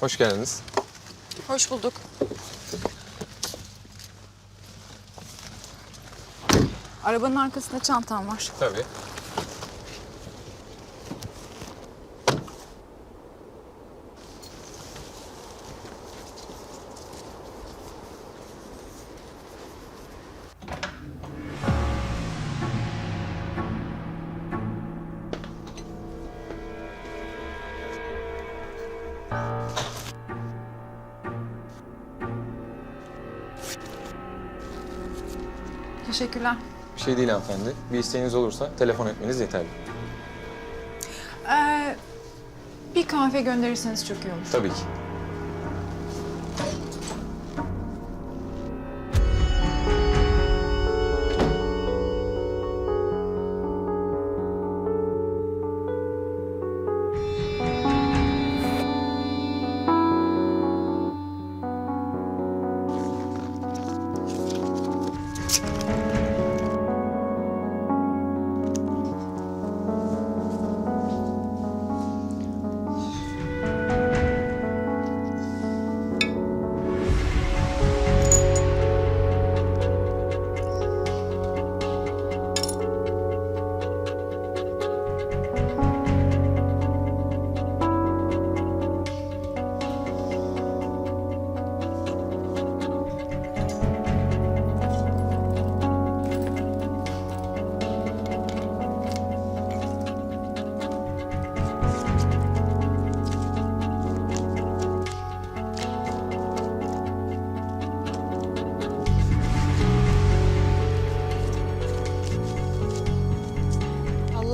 Hoş geldiniz. Hoş bulduk. Arabanın arkasında çantam var. Tabii. Teşekkürler. Bir şey değil hanımefendi. Bir isteğiniz olursa telefon etmeniz yeterli. Ee, bir kahve gönderirseniz çok iyi olur. Tabii ki.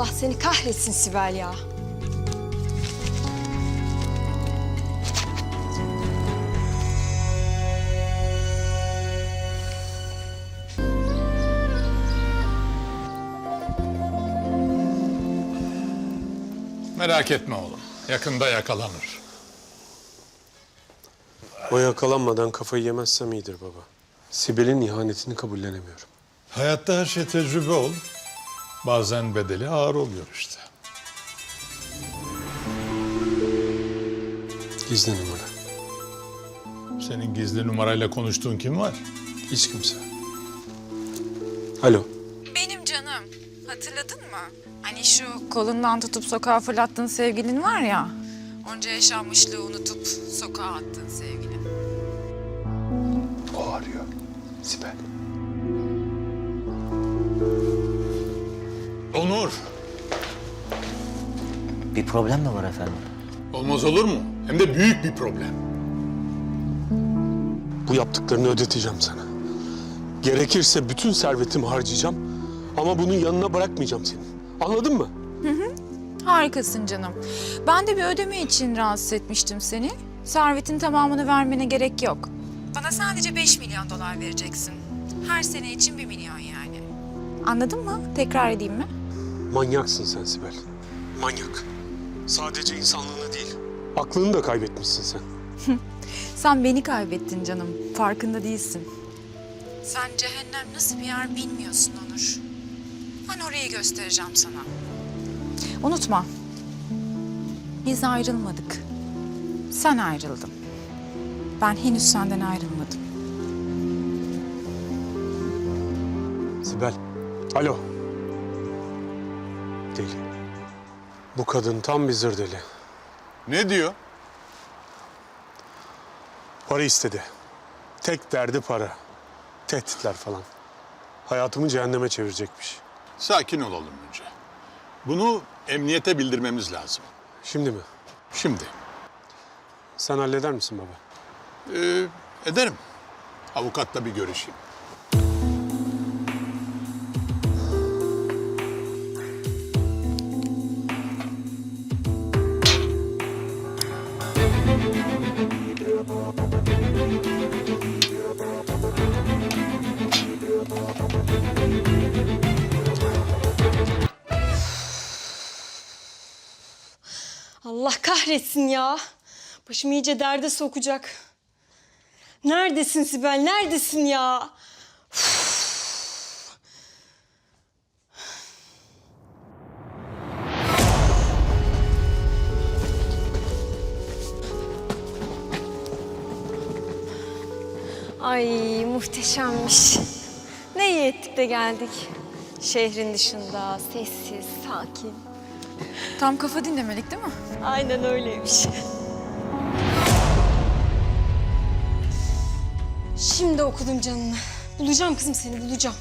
Allah seni kahretsin Sibel ya. Merak etme oğlum. Yakında yakalanır. O yakalanmadan kafayı yemezsem iyidir baba. Sibel'in ihanetini kabullenemiyorum. Hayatta her şey tecrübe ol. Bazen bedeli ağır oluyor işte. Gizli numara. Senin gizli numarayla konuştuğun kim var? Hiç kimse. Alo. Benim canım. Hatırladın mı? Hani şu kolundan tutup sokağa fırlattığın sevgilin var ya. Onca yaşanmışlığı unutup sokağa attığın sevgilin. O arıyor. Sibel. Onur. Bir problem mi var efendim? Olmaz olur mu? Hem de büyük bir problem. Bu yaptıklarını ödeteceğim sana. Gerekirse bütün servetimi harcayacağım. Ama bunun yanına bırakmayacağım seni. Anladın mı? Harikasın canım. Ben de bir ödeme için rahatsız etmiştim seni. Servetin tamamını vermene gerek yok. Bana sadece 5 milyon dolar vereceksin. Her sene için 1 milyon yani. Anladın mı? Tekrar edeyim mi? Manyaksın sen Sibel. Manyak. Sadece insanlığını değil, aklını da kaybetmişsin sen. Sen beni kaybettin canım. Farkında değilsin. Sen cehennem nasıl bir yer bilmiyorsun Onur. Ben orayı göstereceğim sana. Unutma. Biz ayrılmadık. Sen ayrıldın. Ben henüz senden ayrılmadım. Sibel. Alo. Deli. Bu kadın tam bir zır deli. Ne diyor? Para istedi. Tek derdi para. Tehditler falan. Hayatımı cehenneme çevirecekmiş. Sakin olalım önce. Bunu emniyete bildirmemiz lazım. Şimdi mi? Şimdi. Sen halleder misin baba? Ee, ederim. Avukatla bir görüşeyim. Allah kahretsin ya. Başımı iyice derde sokacak. Neredesin Sibel? Neredesin ya? Uf. Ay muhteşemmiş. Ne iyi ettik de geldik. Şehrin dışında sessiz, sakin. Tam kafa dinlemelik değil mi? Aynen öyleymiş. Şimdi okudum canını. Bulacağım kızım seni bulacağım.